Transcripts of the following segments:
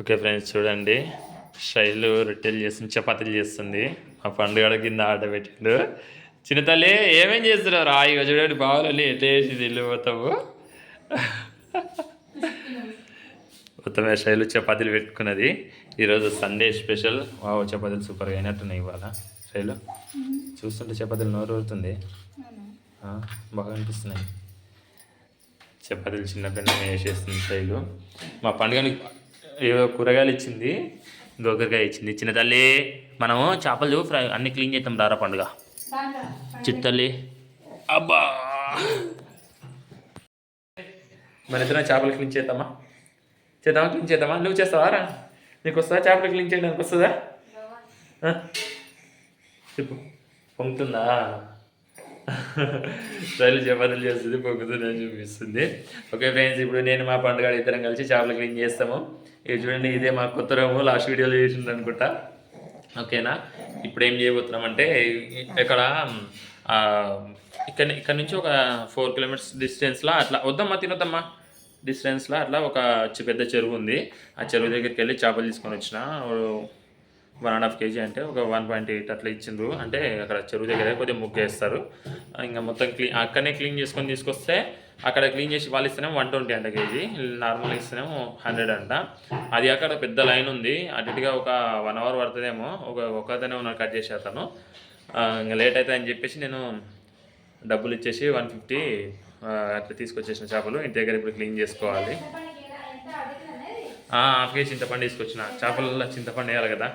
Okay friends చూడండి. శైలు రొట్టెలు చేస్తుంది చపాతీలు చేస్తుంది. మా పండుగ కింద ఆట పెట్టిండు. చిన్న తల్లి ఏమేం చేస్తున్నారు రా? ఇక చూడండి బావులని ఎట్లా చేసి వెళ్ళిపోతావు మొత్తం శైలు చపాతీలు పెట్టుకున్నది. ఈరోజు సండే స్పెషల్. వావ్ చపాతీలు సూపర్గా అయినట్టున్నాయి ఇవాళ. శైలు చూస్తుంటే చపాతీలు నోరు ఊరుతుంది. బాగా అనిపిస్తున్నాయి. చపాతీలు చిన్న వేసేస్తుంది శైలు. మా పండుగని ఏదో కూరగాయలు ఇచ్చింది. గోకరకాయ ఇచ్చింది. చిన్న తల్లి మనము చేపలు ఫ్రై అన్ని క్లీన్ చేద్దాం రారా పండుగ. చిత్తల్లి అబ్బా! మన ఇద్దరం చేపలు క్లీన్ చేద్దామా? చేద్దామా? క్లీన్ చేద్దామా? నువ్వు చేస్తావా? రా. నీకు వస్తుందా? చేపలు క్లీన్ చేయడానికి వస్తుందా? చెప్పు. పొంగుతుందా? రైలు చపాతీలు చేస్తుంది పొంగుతుంది అని చూపిస్తుంది. ఓకే ఫ్రెండ్స్ ఇప్పుడు నేను మా పండుగ ఇద్దరం కలిసి చేపలు క్లీన్ చేస్తాము. ఇది చూడండి ఇదే మా కొత్త రూము లాస్ట్ వీడియోలో చేసింది అనుకుంటా. ఓకేనా? ఇప్పుడు ఏం చేయబోతున్నాం అంటే ఇక్కడ ఇక్కడ ఇక్కడ నుంచి ఒక ఫోర్ కిలోమీటర్స్ డిస్టెన్స్లో అట్లా వద్దమ్మా తినొద్దమ్మా. డిస్టెన్స్లో అట్లా ఒక చి- పెద్ద చెరువు ఉంది. ఆ చెరువు దగ్గరికి వెళ్ళి చేపలు తీసుకొని వచ్చిన. వన్ అండ్ హాఫ్ కేజీ అంటే ఒక వన్ పాయింట్ ఎయిట్ అట్లా ఇచ్చిండ్రు. అంటే అక్కడ చెరువు దగ్గర కొద్దిగా ముగ్గు వేస్తారు ఇంకా మొత్తం క్లీన్ అక్కడనే క్లీన్ చేసుకొని తీసుకొస్తే అక్కడ క్లీన్ చేసి వాళ్ళు ఇస్తేనేమో వన్ ట్వంటీ అంట కేజీ. నార్మల్ ఇస్తేనేమో హండ్రెడ్ అంట. అది అక్కడ పెద్ద లైన్ ఉంది. అటుగా ఒక వన్ అవర్ పడుతుందేమో. ఒక ఒకతనే ఉన్న కట్ చేసేస్తాను అతను. ఇంకా లేట్ అవుతుంది అని చెప్పేసి నేను డబ్బులు ఇచ్చేసి వన్ ఫిఫ్టీ అట్లా తీసుకొచ్చేసిన చేపలు. ఇంటి దగ్గర ఇప్పుడు క్లీన్ చేసుకోవాలి. హాఫ్ కేజీ చింతపండు తీసుకొచ్చిన. చేపలలో చింతపండు వేయాలి కదా.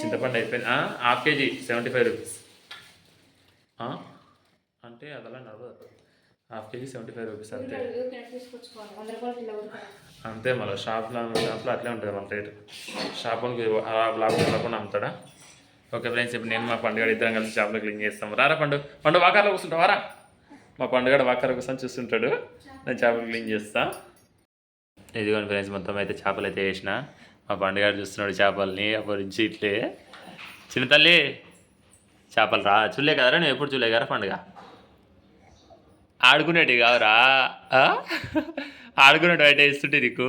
చింతపండు అయిపోయింది. Half kg seventy five rupees. అంటే అదలా నడవదు. Half kg seventy five rupees అంతే. అంతే మళ్ళీ షాప్లో షాప్లో అట్లే ఉంటుంది మన రేటు. షాప్కి లాభం లేకుండా అమ్ముతాడా? ఓకే ఫ్రెండ్స్ ఇప్పుడు నేను మా పండుగ ఇద్దరం కలిసి షాప్లో క్లీన్ చేస్తాం. రారా పండు? పండు వాకార్లో కూర్చుంటావా రా మా పండుగ వాకార కూర్చొని చూస్తుంటాడు. నేను చేపలు క్లీన్ చేస్తా. ఇదిగోండి ఫ్రెండ్స్ మొత్తం అయితే చేపలు అయితే వేసిన. మా పండుగ చూస్తున్నాడు చేపల్ని అప్పటి నుంచి ఇట్లే. చిన్న తల్లి చేపలు రా. చూలే కదరా నువ్వు ఎప్పుడు చూలే కదా పండుగ? ఆడుకునేటి కావురా ఆడుకునేటి బయట ఇస్తుంటే నీకు.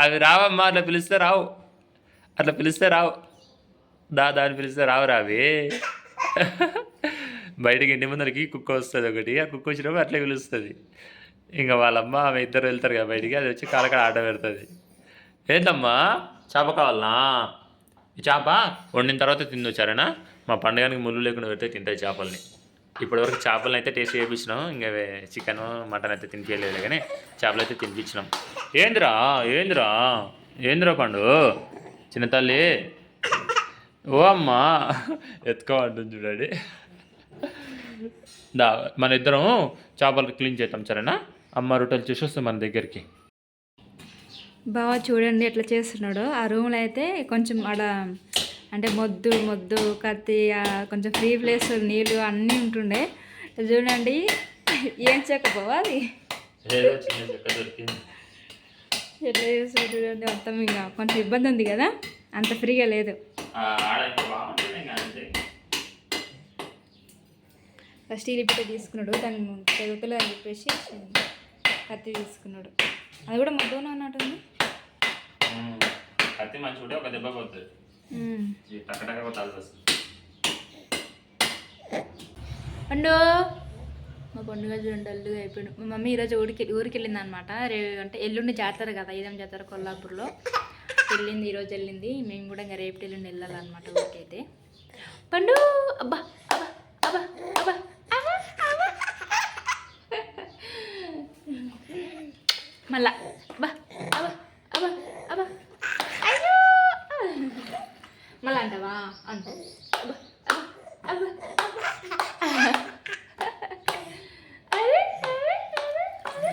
అవి రావమ్మా అట్లా పిలిస్తే రావు. అట్లా పిలిస్తే రావు. దా దాన్ని పిలిస్తే రావురా అవి. బయటికి ఇంటి ముందరికి కుక్క వస్తుంది ఒకటి. ఆ కుక్క వచ్చినప్పుడు అట్లే పిలుస్తుంది. ఇంకా వాళ్ళమ్మ ఆమె ఇద్దరు వెళ్తారు కదా బయటికి. అది వచ్చి కాలకాడ ఆట పెడుతుంది. ఏంటమ్మా? చేప కావాలనా? ఈ చేప వండిన తర్వాత తిందొచ్చారేనా మా పండుగనికి ముళ్ళు లేకుండా పెడితే తింటాయి చేపల్ని. ఇప్పటివరకు చేపలను అయితే టేస్ట్ చేయించినాం ఇంకా చికెన్ మటన్ అయితే తినిపించలేదు కానీ చేపలు అయితే తినిపించినాం. ఏందిరా? ఏందిరా? ఏందిరా పండు? చిన్న తల్లి. ఓ అమ్మా. ఎత్తుకో చూడండి దా మన ఇద్దరం చేపలు క్లీన్ చేద్దాం సరేనా? అమ్మ రొట్టెలు చూసి వస్తాం మన దగ్గరికి. బాగా చూడండి ఎట్లా చేస్తున్నాడు. ఆ రూమ్లో అయితే కొంచెం ఆడ అంటే మొద్దు మొద్దు కత్తి కొంచెం ఫ్రీ ప్లేస్ నీళ్ళు అన్నీ ఉంటుండే. చూడండి ఏం చెక్క బావా అది? ఎట్లా చూడండి మొత్తం ఇంకా కొంచెం ఇబ్బంది ఉంది కదా అంత ఫ్రీగా లేదు. ఫస్ట్ స్టీల్ పిట్ట తీసుకున్నాడు దాన్ని తెగుతలు అని చెప్పేసి కత్తి తీసుకున్నాడు. అది కూడా మొద్దనే ఉన్నట్టుంది. కత్తి మంచి ఒక దెబ్బ పోతుంది. కొట్టాల్సి వస్తుంది. పండు. మా పండుగ చూడండి డల్లుగా అయిపోయాడు. మా మమ్మీ ఈరోజు ఊరికి ఊరికి వెళ్ళింది అనమాట రే అంటే ఎల్లుండి జాతర కదా ఇదేం జాతర కొల్లాపూర్లో. వెళ్ళింది ఈరోజు వెళ్ళింది. మేము కూడా ఇంకా రేపు ఎల్లుండి వెళ్ళాలన్నమాట పండు అబ్బా అబ్బా అబ్బా, అబ్బా. మళ్ళా అబ్బా అబ్బా అబ్బా అబ్బా అయ్యో మళ్ళా అంటావా అంట అబ్బా అబ్బా అబ్బా అరే, అరే, అరే, అరే.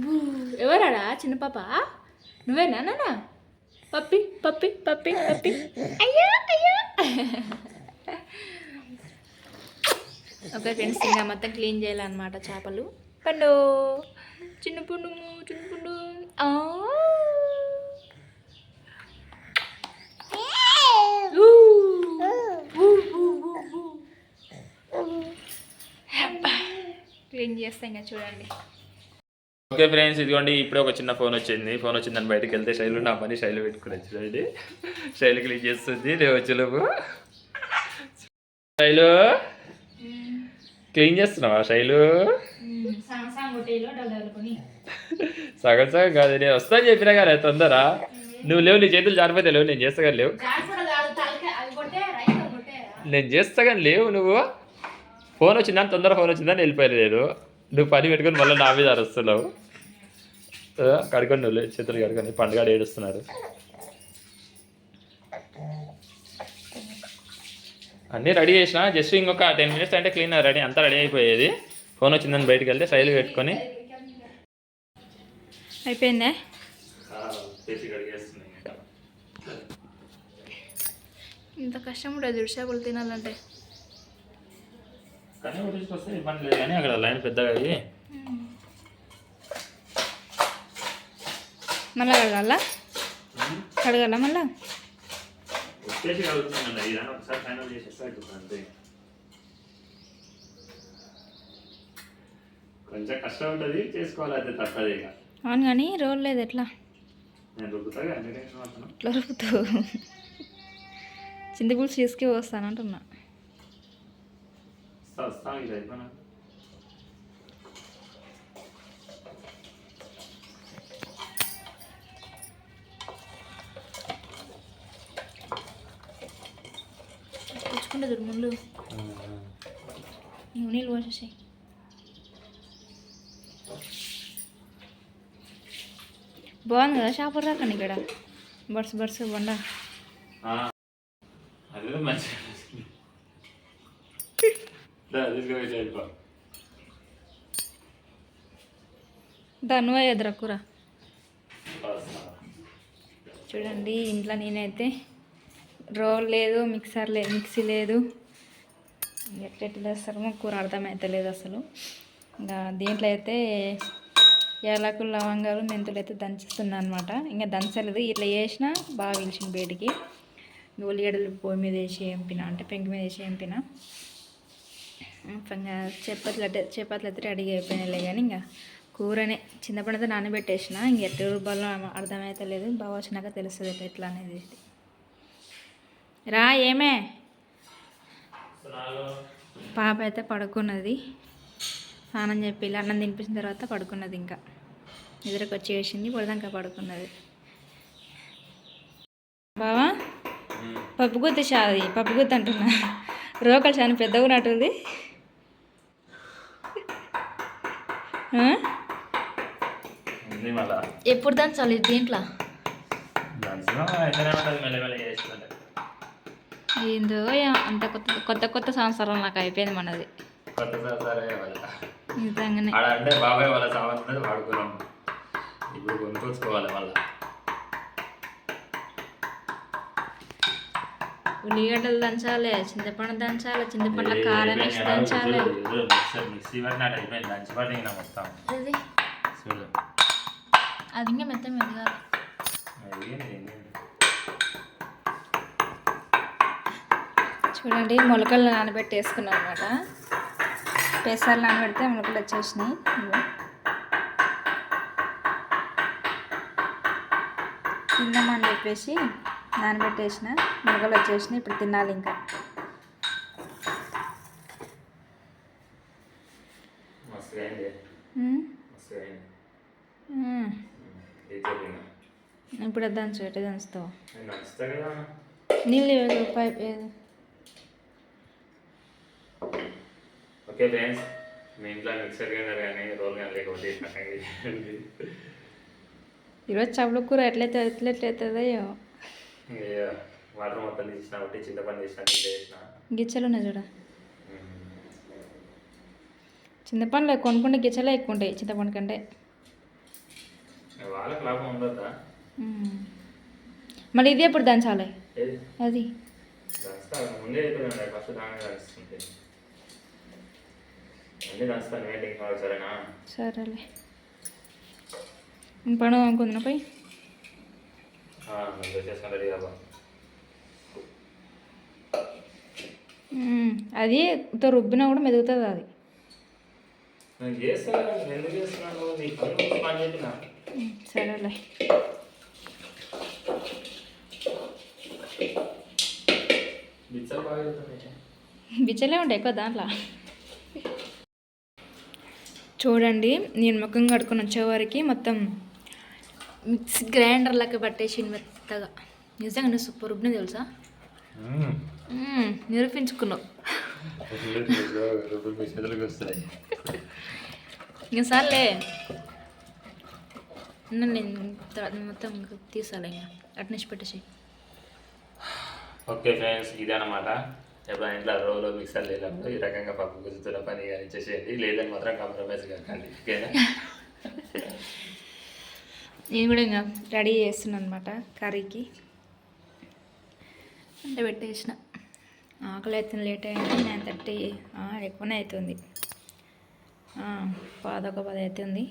ఊ, ఎవరాడా చిన్న పాప? నువ్వేనా నాన్న పప్పి పప్పి పప్పి పప్పి. అయ్యో అయ్యో. ఓకే ఫ్రెండ్స్ ఇంకా మొత్తం క్లీన్ చేయాలన్నమాట చేపలు. పండు. చిన్న పండు చిన్న పండు. క్లీన్ చేస్తాం ఇంకా చూడండి ఓకే ఫ్రెండ్స్ ఇదిగోండి ఇప్పుడే ఒక చిన్న ఫోన్ వచ్చింది. ఫోన్ వచ్చిందని బయటకు వెళ్తే శైలు నా పని శైలు పెట్టుకుని వచ్చింది శైలు క్లీన్ చేస్తుంది రేవచ్చులకు శైలు క్లీన్ చేస్తున్నావా శైలు? సగం సగం కాదు నేను వస్తాను చెప్పినా కదా తొందర నువ్వు లేవు నీ చేతులు జారిపోతే లేవు నేను చేస్తా కానీ లేవు. నేను చేస్తా కానీ లేవు నువ్వు. ఫోన్ వచ్చిందని తొందర ఫోన్ వచ్చిందని వెళ్ళిపోయలేదు నువ్వు పని పెట్టుకొని మళ్ళీ నా మీద అరుస్తున్నావు. కడుకొని నువ్వు చేతులు కడుకొని పండుగ ఏడుస్తున్నారు. అన్నీ రెడీ చేసిన జస్ట్ ఇంకొక టెన్ మినిట్స్ అంటే క్లీన్ రెడీ అంతా రెడీ అయిపోయేది. ఫోన్ వచ్చిందని బయటకు వెళ్తే శైలి పెట్టుకొని. అయిపోయిందే? ఇంత కష్టం కూడా దుడిసేపులు తినాలంటే. కానీ తీసుకొస్తే ఇబ్బంది లేదు కానీ అక్కడ లైన్ పెద్దగా అయ్యి. మళ్ళా కడగాల? కడగాల మళ్ళా? వచ్చేసి ఇదాన్ని ఒకసారి ఫైనల్ చేసేస్తే అయిపోతుంది అంతే. కొంచెం కష్టం ఉంటుంది చేసుకోవాలి అయితే తప్పదు ఇక. అవును కానీ రోల్ లేదు ఎట్లా? నేను పడుతున్నాను ఎట్లా రుపుతావు చింతపులుసు తీసుకు వస్తాను అంటున్నా. వస్తా ఇది అయిపోయినా తెచ్చుకుంటే ముందు. నువ్వు నీళ్ళు పోసేసాయి. బాగుంది? కదా చేపలు రాకండి ఇక్కడ. బర్స్ బర్స్ బండ అదే మంచిగా ఎదురా కూర చూడండి ఇంట్లో నేనైతే రోల్ లేదు మిక్సర్ లేదు మిక్సీ లేదు. ఎట్లెట్లు వేస్తారో కూర అర్థమవుతలేదు అసలు. ఇంకా దీంట్లో అయితే యాలకులు లవంగాలు మెంతులు అయితే దంచుతున్నా అనమాట ఇంకా దంచలేదు. ఇట్లా చేసినా బాగా పిలిచింది బయటికి. ఉల్లిగడ్డలు పొయ్యి మీద వేసి ఎంపిన అంటే పెంక మీద వేసి ఎంపిన. చపాతీలు అంటే చపాతీలు అయితే రెడీగా అయిపోయినాయిలే కానీ ఇంకా కూరనే చింతపండు అయితే నానబెట్టేసిన. ఇంక ఎట్లా రూపాయలు అర్థమవుతలేదు బాగా వచ్చినాక తెలుస్తుంది ఎట్లా అనేది. రా ఏమే? పాప అయితే పడుకున్నది. స్నానం చెప్పి అన్నం తినిపించిన తర్వాత పడుకున్నది ఇంకా. నిద్రకు వచ్చి వేసింది పడదాక పడుకున్నది. బావా? పప్పు గుత్తి షాది పప్పు గుత్తి అంటున్నా. రోకలు చాలా పెద్దగా ఉన్నట్టుంది ఆ? ఉంది మళ్ళా ఎప్పుడు దంచాలి దీంట్లో? ఏందో అంత కొత్త కొత్త కొత్త సంవత్సరం నాకు అయిపోయింది మనది. కొత్త నిజంగానే. అంటే బాబాయ్ వాళ్ళ సామాన్ ఉన్నది వాడుకున్నాం ఇప్పుడు కొనుక్కొచ్చుకోవాలి మళ్ళీ. ఉల్లిగడ్డలు దంచాలి చింతపండు దంచాలి చింతపండులో కారం వేసి దంచాలి. మిక్సీ మొత్తం. అది చూడు. అది ఇంకా మెత్త ఏంది? చూడండి మొలకలు నానబెట్టి వేసుకున్నాను అనమాట పెసర్లు నానబెడితే మొలకలు వచ్చేసినాయి. తిందామని చెప్పేసి నానబెట్టేసిన మొలకలు వచ్చేసినాయి ఇప్పుడు తినాలి ఇంకా. ఇప్పుడు దంచు ఎట్లా దంచుతావు? నీళ్ళు ఏదో పైప్ ఓకే ఫ్రెండ్స్ మీ ఇంట్లో మిక్సర్ గ్రైండర్ కానీ రోల్ కానీ లేకపోతే. ఈరోజు చేపల కూర ఎట్లయితే ఎట్లా ఎట్లయితుందో ఏమో. ఇక వాటర్ మొత్తం తీసిన ఒకటి చింతపండు తీసిన వేసిన. గిచ్చలు ఉన్నాయి చూడ. చింతపండులో కొనుక్కుంటే గిచ్చలే ఎక్కువ ఉంటాయి చింతపండు కంటే. వాళ్ళకి లాభం ఉండదా. మళ్ళీ ఇది ఎప్పుడు దంచాలి? అది. ముందే ఫస్ట్ దంచుతాను వెయిటింగ్ కావాలి సరేనా? సరేలే. పను అనుకుందిన పోయి? చేసుకొని రెడీ అవ్వ ఉమ్. అది రుబ్బినా కూడా మెదుగుతుంది అది. నేను చేస్తాను ఎందుకు చేస్తున్నాను నీ పని నువ్వు పని చెప్పిన సరేలే. బిచ్చలే ఉంటాయి ఎక్కువ దాంట్లో. చూడండి నేను ముఖం కడుకొని వచ్చేవారికి మొత్తం మిక్సీ గ్రైండర్ లెక్క పట్టేసి మెత్తగా. నిజంగా నువ్వు సూపర్ ఉబ్బిన తెలుసా? నిరూపించుకున్నావు. ఇంకా సార్లే. నేను మొత్తం తీసాలి ఇంకా. అట్నేసి పెట్టేసి ఓకే ఫ్రెండ్స్ ఇదన్నమాట. ఎప్పుడైనా ఇంట్లో రోజులో మిక్సర్ లేనప్పుడు ఈ రకంగా పప్పు గుర్తున్న పని కానీ చేసేయండి. లేదని మాత్రం కాంప్రమైజ్ కాకండి. ఓకేనా? నేను కూడా ఇంకా రెడీ చేస్తున్నాను అనమాట కర్రీకి. అంటే పెట్టేసిన. ఆకలి అవుతుంది లేట్ అయింది నైన్ థర్టీ ఎక్కువనే అవుతుంది ఆ, పదొక పది అవుతుంది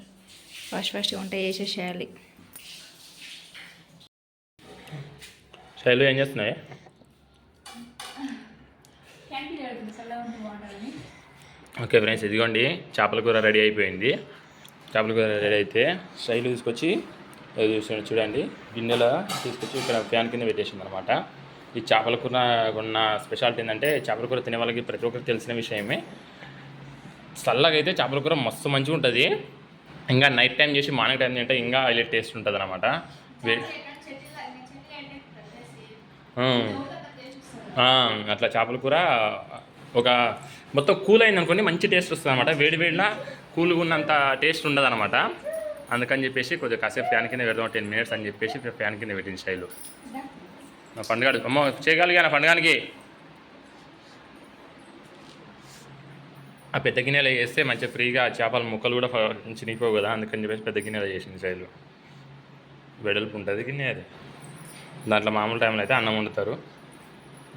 ఫస్ట్ ఫస్ట్ వంట చేసేసేయాలి. శైలు ఏం చేస్తున్నాయి? ఓకే ఫ్రెండ్స్ ఇదిగోండి చేపల కూర రెడీ అయిపోయింది. చేపల కూర రెడీ అయితే శైలు తీసుకొచ్చి ఇది చూడండి. గిన్నెలో తీసుకొచ్చి ఇక్కడ ఫ్యాన్ కింద పెట్టేసింది అనమాట ఈ చేపల కూర ఉన్న స్పెషాలిటీ ఏంటంటే చేపల కూర తినే వాళ్ళకి ప్రతి ఒక్కరికి తెలిసిన విషయమే. చల్లగా అయితే చేపల కూర మస్తు మంచిగా ఉంటుంది. ఇంకా నైట్ టైం చేసి మార్నింగ్ టైం తింటే ఇంకా హైలైట్ టేస్ట్ ఉంటుంది అనమాట అట్లా చేపల కూర ఒక మొత్తం కూల్ అయింది అనుకోండి మంచి టేస్ట్ వస్తుంది అనమాట వేడి వేడిలా కూల్గా ఉన్నంత టేస్ట్ ఉండదు అనమాట అందుకని చెప్పేసి కొద్దిగా కాసేపు ఫ్యాన్ కింద పెడదాం టెన్ మినిట్స్ అని చెప్పేసి ఫ్యాన్ కింద పెట్టింది స్టైలు. నా పండుగ అమ్మో చేయగలిగా నా పండుగానికి? ఆ పెద్ద గిన్నెలో వేస్తే మంచిగా ఫ్రీగా చేపల ముక్కలు కూడా చినిగిపోవు కదా అందుకని చెప్పేసి పెద్ద గిన్నెలో చేసింది శైలు వెడల్పు ఉంటుంది గిన్నె అది. దాంట్లో మామూలు టైంలో అయితే అన్నం వండుతారు.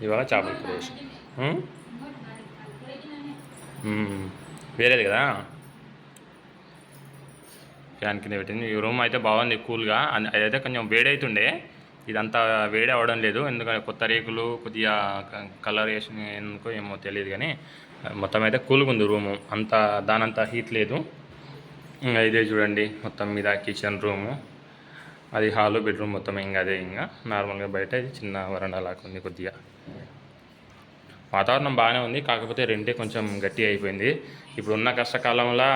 ఇవాళ చేపల కూర వేసి. వేరేది కదా? ఫ్యాన్ కింద పెట్టింది. ఈ రూమ్ అయితే బాగుంది కూల్గా. అదైతే కొంచెం వేడైతుండే. ఇదంతా వేడి అవ్వడం లేదు. ఎందుకంటే కొత్త రేకులు కొద్దిగా కలర్ వేసిన ఎందుకో ఏమో తెలియదు కానీ మొత్తం అయితే కూల్గా ఉంది రూము. అంత దానంత హీట్ లేదు. ఇంకా ఇదే చూడండి మొత్తం మీద కిచెన్ రూము. అది హాలు బెడ్రూమ్ మొత్తం ఇంకా అదే ఇంకా. నార్మల్గా బయట ఇది చిన్న వరండా లాగా ఉంది కొద్దిగా. వాతావరణం బాగానే ఉంది కాకపోతే రెంటే కొంచెం గట్టి అయిపోయింది. ఇప్పుడున్న కష్టకాలంలో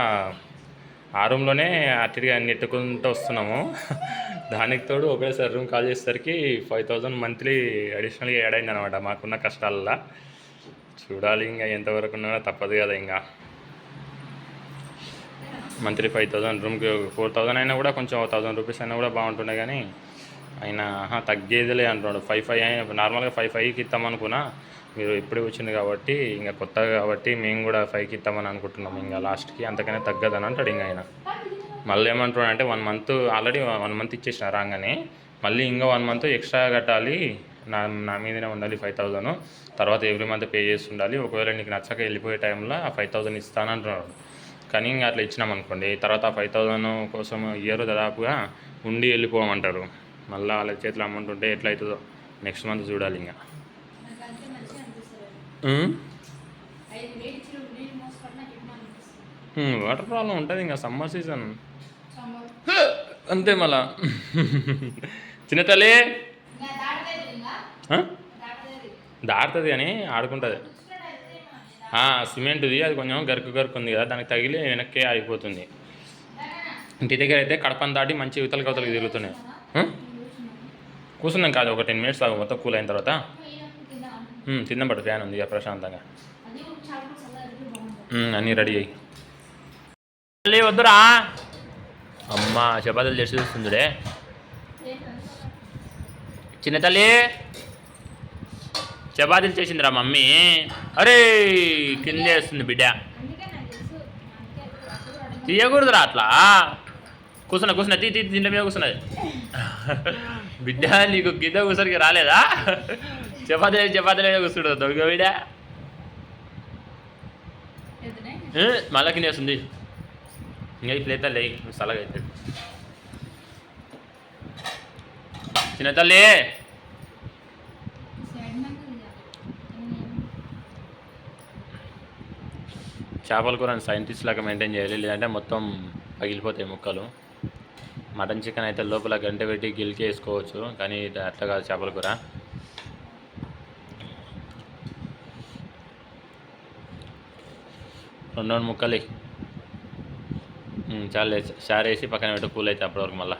ఆ రూమ్లోనే అటుగా నెట్టుకుంటూ వస్తున్నాము. దానికి తోడు ఒకేసారి రూమ్ కాల్ చేసేసరికి ఫైవ్ థౌజండ్ మంత్లీ అడిషనల్గా యాడ్ అయింది అనమాట మాకున్న కష్టాల్లో చూడాలి ఇంకా ఎంతవరకు ఉన్నా తప్పదు కదా ఇంకా. మంత్లీ ఫైవ్ థౌసండ్ రూమ్కి ఫోర్ థౌజండ్ అయినా కూడా కొంచెం థౌసండ్ రూపీస్ అయినా కూడా బాగుంటుండే కానీ ఆయన తగ్గేదిలే అంటున్నాడు. ఫైవ్ ఫైవ్ నార్మల్గా ఫైవ్ ఫైవ్కి ఇస్తామనుకున్నా మీరు ఇప్పుడే వచ్చింది కాబట్టి ఇంకా కొత్తగా కాబట్టి మేము కూడా ఫైవ్కి ఇస్తామని అనుకుంటున్నాం. ఇంకా లాస్ట్కి అంతకనే తగ్గదని అంటాడు ఇంకా ఆయన. మళ్ళీ ఏమంటున్నాడు అంటే one month already one month ఇచ్చేసిన రాగానే మళ్ళీ ఇంకా వన్ మంత్ ఎక్స్ట్రా కట్టాలి. నా నా మీదనే ఉండాలి ఫైవ్ థౌజండ్ తర్వాత ఎవ్రీ మంత్ పే చేసి ఉండాలి. ఒకవేళ నీకు నచ్చక వెళ్ళిపోయే టైంలో ఆ ఫైవ్ థౌజండ్ ఇస్తానంటున్నాడు కానీ ఇంకా అట్లా ఇచ్చినాం అనుకోండి తర్వాత ఆ ఫైవ్ థౌజండ్ కోసం ఇయర్ దాదాపుగా ఉండి వెళ్ళిపోమంటారు. మళ్ళీ వాళ్ళ చేతిలో అమౌంట్ ఉంటే ఎట్లా అవుతుందో నెక్స్ట్ మంత్ చూడాలి ఇంకా. వాటర్ ప్రాబ్లం ఉంటుంది ఇంకా సమ్మర్ సీజన్ అంతే మళ్ళా. చిన్న తల్లి! ఆ? దాటుతుంది కానీ ఆడుకుంటుంది. సిమెంట్ది అది కొంచెం గరుకు గరుకు ఉంది కదా దానికి తగిలి వెనక్కి ఆగిపోతుంది. ఇంటి దగ్గర అయితే కడపని దాటి మంచి ఇవతల కవతలకి తిరుగుతున్నాయి. ఆ? కూర్చున్నాం కాదు ఒక టెన్ మినిట్స్ ఆగు మొత్తం కూల్ అయిన తర్వాత. తిందాం పట్టు ఫ్యాన్ ఉంది ఇక ప్రశాంతంగా. అన్నీ రెడీ అయ్యి. తల్లి వద్దురా. అమ్మ చపాతీలు చేసి చూస్తుందిడే చిన్న తల్లి. చపాతీలు చేసిందిరా మమ్మీ. అరే కింద వేస్తుంది బిడ్డ. తీయకూడదురా అట్లా. కూర్చున్నా కూర్చున్నా తీ తీ దీంట్లో మీద కూర్చున్నది. బిడ్డ నీకు కింద కూర్చొనికి రాలేదా? చపాతీ చపాతీలు మీద కూర్చుంటు దొంగ బిడ్డ ఏ, మళ్ళా కింద వేస్తుంది. ఇంకా ఇట్లయితే లే సలగా అయితే. చిన్న తల్లి! చేపల కూర సైంటిస్ట్ లాగా మెయింటైన్ చేయాలి లేదంటే మొత్తం పగిలిపోతాయి ముక్కలు. మటన్ చికెన్ అయితే లోపల గంట పెట్టి గిల్కి వేసుకోవచ్చు కానీ అట్లా కాదు చేపల కూర. రెండు రెండు ముక్కలు చాలే చారు వేసి పక్కన పెట్టు కూల్ అయితే అప్పటివరకు మళ్ళీ.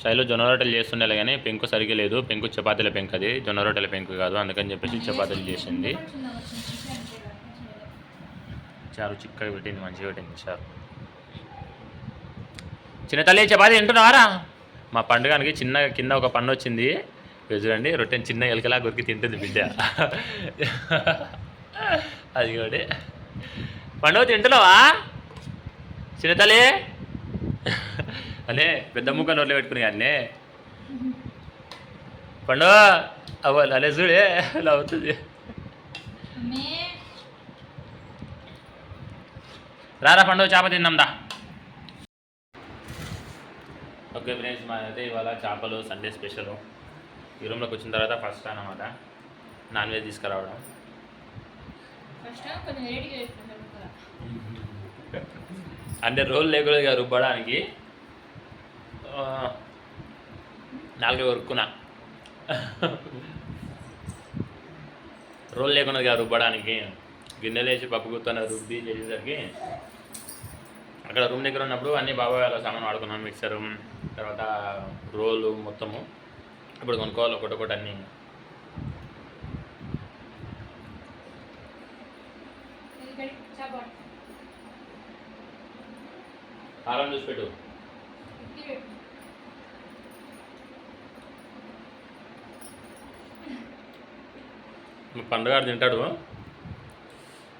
శైలు జొన్న రొట్టెలు చేస్తుండేలా కానీ పెంకు సరిగ్గా లేదు. పెంకు చపాతీల పెంకు అది. జొన్న రొట్టెల పెంకు కాదు. అందుకని చెప్పేసి చపాతీలు చేసింది. చారు చిక్కగా పెట్టింది మంచిగా పెట్టింది చారు. చిన్న తల్లి చపాతీ తింటున్నావారా? మా పండుగానికి చిన్న కింద ఒక పండు వచ్చింది. ఇక చూడండి రొట్టెని చిన్న ఎలకలా గురికి తింటుంది బిడ్డ. అది కూడా పండుగ తింటున్నావా? చిన్నతలే అలే అనే పెద్ద ముక్క నోట్లో పెట్టుకుని అన్నే. పండుగ అవ్వాలి అనే చూడే అలా అవుతుంది రారా పండుగ చేప తిందాందా ఓకే ఫ్రెండ్స్ మాదైతే ఇవాళ చేపలు సండే స్పెషల్. ఈ రూమ్లోకి వచ్చిన తర్వాత ఫస్ట్ అనమాట నాన్ వెజ్ తీసుకురావడం. ఫస్ట్ కొంచెం అంటే రోల్ లేకుండా రుబ్బడానికి నాలుగు కొరుక్కున్నా రోల్ లేకుండా రుబ్బడానికి గిన్నెలు వేసి పప్పు గుత్తన రుబ్బి చేసేసరికి అక్కడ రూమ్ దగ్గర ఉన్నప్పుడు అన్ని బాబాయ్ వాళ్ళ సామాన్ వాడుకున్నాను మిక్సరు తర్వాత రోలు మొత్తము. ఇప్పుడు కొనుక్కోవాలి ఒకటి ఒకటి అన్నీ. కారం చూసి పెట్టు. మీ పండుగ తింటాడు.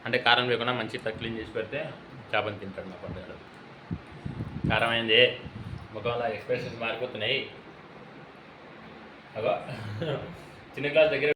అంటే కారం లేకుండా మంచి క్లీన్ చేసి పెడితే చేపని తింటాడు మా పండుగ కారం అయింది ముఖంలో ఎక్స్ప్రెషన్స్ మారిపోతున్నాయి. అగో చిన్న క్లాస్ దగ్గర